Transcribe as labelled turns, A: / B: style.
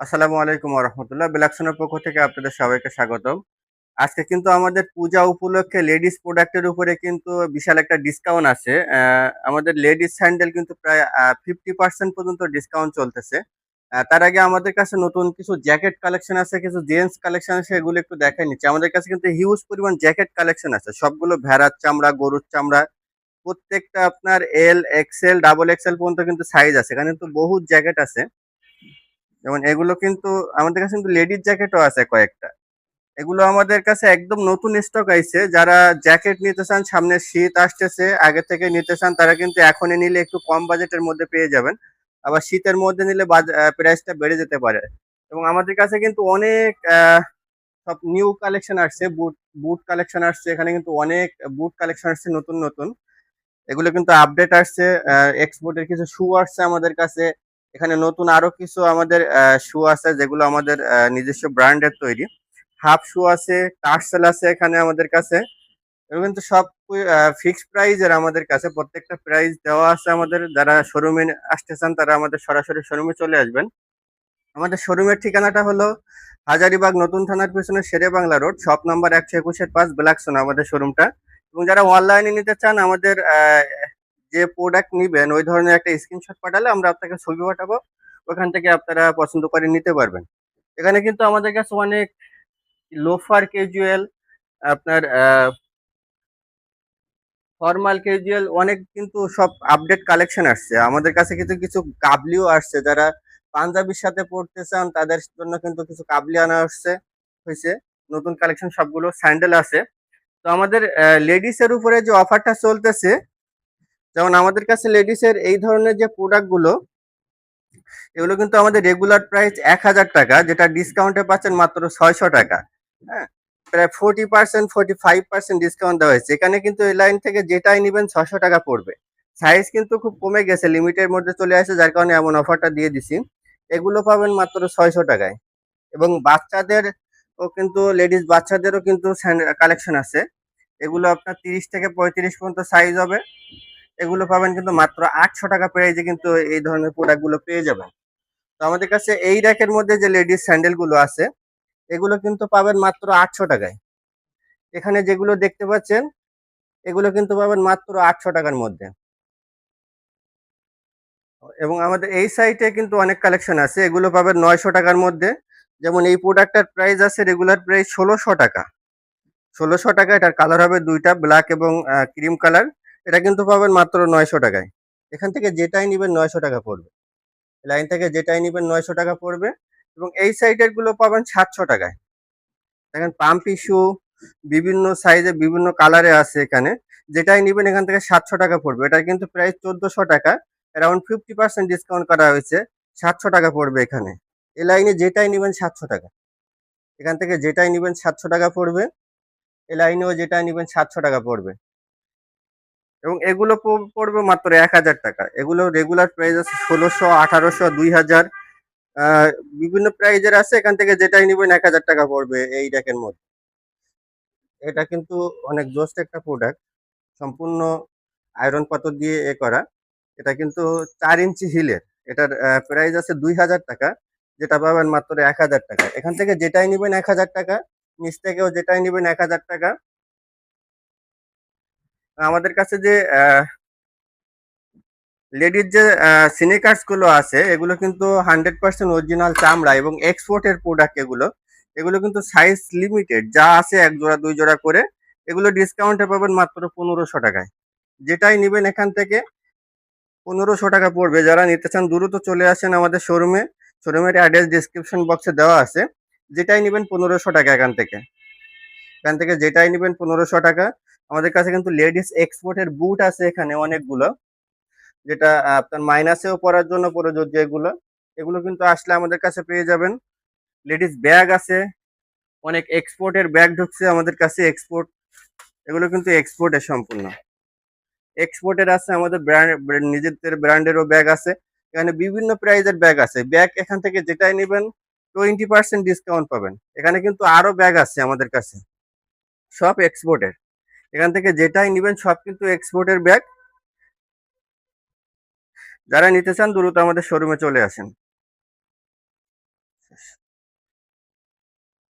A: আসসালামু আলাইকুম রহমতুল্লাহ বিলাকসনের পক্ষ থেকে আপনাদের সবাইকে স্বাগতম। আজকে কিন্তু আমাদের পূজা উপলক্ষে লেডিস প্রোডাক্টের উপরে কিন্তু বিশাল একটা ডিসকাউন্ট আছে। আমাদের লেডিস স্যান্ডেল কিন্তু প্রায় ফিফটি পার্সেন্ট পর্যন্ত ডিসকাউন্ট চলতেছে। তার আগে আমাদের কাছে নতুন কিছু জ্যাকেট কালেকশন আছে, কিছু জেন্টস কালেকশন আছে, এগুলো একটু দেখাই নিচ্ছি। আমাদের কাছে কিন্তু হিউজ পরিমাণ জ্যাকেট কালেকশন আছে। সবগুলো ভেড়ার চামড়া, গরুর চামড়া, প্রত্যেকটা আপনার এল এক্সেল ডাবল এক্সেল পর্যন্ত কিন্তু সাইজ আছে। এখানে কিন্তু বহু জ্যাকেট আছে। যেমন এগুলো কিন্তু আমাদের কাছে কিন্তু লেডিস জ্যাকেটও আছে কয়েকটা। এগুলো আমাদের কাছে একদম নতুন স্টক আইছে। যারা জ্যাকেট নিতে চান, সামনে শীত আসতেছে, আগে থেকে নিতে চান, তারা কিন্তু এখনই নিলে একটু কম বাজেটের মধ্যে পেয়ে যাবেন। আবার শীতের মধ্যে নিলে প্রাইসটা বেড়ে যেতে পারে। এবং আমাদের কাছে কিন্তু অনেক সব নিউ কালেকশন আসছে বুট বুট কালেকশন আসছে। এখানে কিন্তু অনেক বুট কালেকশন আসছে, নতুন নতুন। এগুলো কিন্তু আপডেট আসছে এক্সপোর্টের কিছু শু আসছে আমাদের কাছে। এখানে নতুন আরও কিছু আমাদের শু আছে যেগুলো আমাদের নিজস্ব ব্র্যান্ডের তৈরি। হাফ শু আছে টার্সেল আছে এখানে আমাদের কাছে। কিন্তু সব ফিক্সড প্রাইজের আমাদের কাছে। প্রত্যেকটা প্রাইস দেওয়া আছে আমাদের। যারা শোরুমে আসতে চান তারা আমাদের সরাসরি শোরুমে চলে আসবেন। আমাদের শোরুমের ঠিকানাটা হলো হাজারিবাগ নতুন থানার পিছনে Shere Bangla road shop number একশো একুশের পাঁচ ব্ল্যাকসোন আমাদের শোরুমটা এবং যারা অনলাইনে নিতে চান, আমাদের যে প্রোডাক্ট নিবেন, ওই ধরনের একটা স্ক্রিনশট পাঠালে আমরা আপনাকে ছবি পাঠাবো। ওখান থেকে আপনারা পছন্দ করে নিতে পারবেন। এখানে কিন্তু আমাদের কাছে অনেক লোফার ক্যাজুয়াল আপনার ফর্মাল ক্যাজুয়াল অনেক কিন্তু সব আপডেট কালেকশন আসছে। আমাদের কাছে কিন্তু কিছু কাবলিও আসছে। যারা পাঞ্জাবির সাথে পড়তে চান, তাদের জন্য কিন্তু কিছু কাবলি আনা আসছে হয়েছে। নতুন কালেকশন সবগুলো স্যান্ডেল আছে। তো আমাদের লেডিস এর উপরে যে অফারটা চলতেছে যেমন আমাদের কাছে লেডিস এর এই ধরনের যে প্রোডাক্টগুলো, এগুলো কিন্তু আমাদের রেগুলার প্রাইস এক হাজার টাকা, যেটা ডিসকাউন্টে পাচ্ছেন মাত্র ছয়শো টাকা। হ্যাঁ? প্রায় forty percent forty five percent discount দেওয়া হয়েছে। এখানে কিন্তু এই লাইন থেকে যেটাই নেবেন ছশো টাকা পড়বে। সাইজ কিন্তু খুব কমে গেছে লিমিটের মধ্যে চলে আসে, যার কারণে এমন অফারটা দিয়ে দিছি। এগুলো পাবেন মাত্র ছয়শো টাকায়। এবং বাচ্চাদের ও কিন্তু লেডিস বাচ্চাদেরও কিন্তু কালেকশন আছে। এগুলো আপনার তিরিশ থেকে পঁয়ত্রিশ পর্যন্ত সাইজ হবে। এগুলো পাবেন কিন্তু মাত্র আটশো টাকা প্রাইজে কিন্তু এই ধরনের প্রোডাক্টগুলো পেয়ে যাবেন। তো আমাদের কাছে এই র্যাকের মধ্যে যে লেডিস স্যান্ডেলগুলো আছে, এগুলো কিন্তু পাবেন মাত্র আটশো টাকায়। এখানে যেগুলো দেখতে পাচ্ছেন, এগুলো কিন্তু পাবেন মাত্র আটশো টাকার মধ্যে। এবং আমাদের এই সাইটে কিন্তু অনেক কালেকশন আছে, এগুলো পাবেন নয়শো টাকার মধ্যে। যেমন এই প্রোডাক্টটার প্রাইস আছে রেগুলার প্রাইস ষোলোশো টাকা। ষোলোশো টাকা, এটার কালার হবে দুইটা ব্ল্যাক এবং ক্রিম কালার এটা কিন্তু পাবেন মাত্র নয়শো টাকায়। এখান থেকে যেটাই নেবেন নয়শো টাকা পড়বে। লাইন থেকে যেটাই নেবেন নয়শো টাকা পড়বে এবং এই সাইডেরগুলো পাবেন সাতশো টাকায়। দেখেন পাম্প ইস্যু, বিভিন্ন সাইজে বিভিন্ন কালারে আছে এখানে। যেটাই নেবেন এখান থেকে সাতশো টাকা পড়বে। এটা কিন্তু প্রায় চোদ্দশো টাকা। অ্যারাউন্ড ফিফটি পার্সেন্ট ডিসকাউন্ট করা হয়েছে। সাতশো টাকা পড়বে এখানে। এই লাইনে যেটাই নেবেন সাতশো টাকা। এখান থেকে যেটাই নেবেন সাতশো টাকা পড়বে। এই লাইনেও যেটাই নেবেন সাতশো টাকা পড়বে। এবং এগুলো পড়বে মাত্র এক হাজার টাকা। এগুলো রেগুলার প্রাইস আছে ষোলোশো, আঠারোশো, দুই হাজার। বিভিন্ন প্রাইজের আছে, এখান থেকে যেটাই নেবেন এক হাজার টাকা পড়বে এই র্যাকের মধ্যে। এটা কিন্তু অনেক জোস্ট একটা প্রোডাক্ট সম্পূর্ণ আয়রন পাথর দিয়ে এ করা। এটা কিন্তু চার ইঞ্চি হিলের। এটার প্রাইস আছে দুই হাজার টাকা, যেটা পাবেন মাত্র এক হাজার টাকা। এখান থেকে যেটাই নেবেন এক হাজার টাকা, নিচ থেকেও যেটাই নেবেন এক হাজার টাকা। আমাদের কাছে যে লেডির যে সিনিকার্সগুলো আছে, এগুলো কিন্তু হান্ড্রেড পার্সেন্ট অরিজিনাল চামড়া এবং এক্সপোর্টের প্রোডাক্ট এগুলো এগুলো কিন্তু সাইজ লিমিটেড যা আছে এক জোড়া, দুই জোড়া করে, এগুলো ডিসকাউন্টে পাবেন মাত্র পনেরোশো টাকায়। যেটাই নেবেন এখান থেকে, পনেরোশো টাকা পড়বে। যারা নিতে চান, দ্রুত চলে আসেন আমাদের শোরুমে শোরুমের অ্যাড্রেস ডিসক্রিপশন বক্সে দেওয়া আছে। যেটাই নেবেন পনেরোশো টাকা এখান থেকে। এখান থেকে যেটাই নেবেন পনেরোশো টাকা। আমাদের কাছে কিন্তু লেডিস এক্সপোর্টের বুট আছে এখানে অনেকগুলো, যেটা আপনার মাইনাসেও পরার জন্য প্রযোজ্য এগুলো। এগুলো কিন্তু আসলে আমাদের কাছে পেয়ে যাবেন। লেডিস ব্যাগ আছে, অনেক এক্সপোর্টের ব্যাগ ঢুকছে আমাদের কাছে এক্সপোর্ট। এগুলো কিন্তু এক্সপোর্টের সম্পূর্ণ। এক্সপোর্টের আছে আমাদের ব্র্যান্ড নিজেদের ব্র্যান্ডেরও ব্যাগ আছে। এখানে বিভিন্ন প্রাইজের ব্যাগ আছে। ব্যাগ এখান থেকে যেটাই নেবেন, টোয়েন্টি পার্সেন্ট ডিসকাউন্ট পাবেন। এখানে কিন্তু আরও ব্যাগ আছে আমাদের কাছে, সব এক্সপোর্টের। এখান থেকে যেটাই নিবেন সব কিন্তু এক্সপোর্টের ব্যাগ যারা নিতে চান, দ্রুত আমাদের শোরুমে চলে আসেন।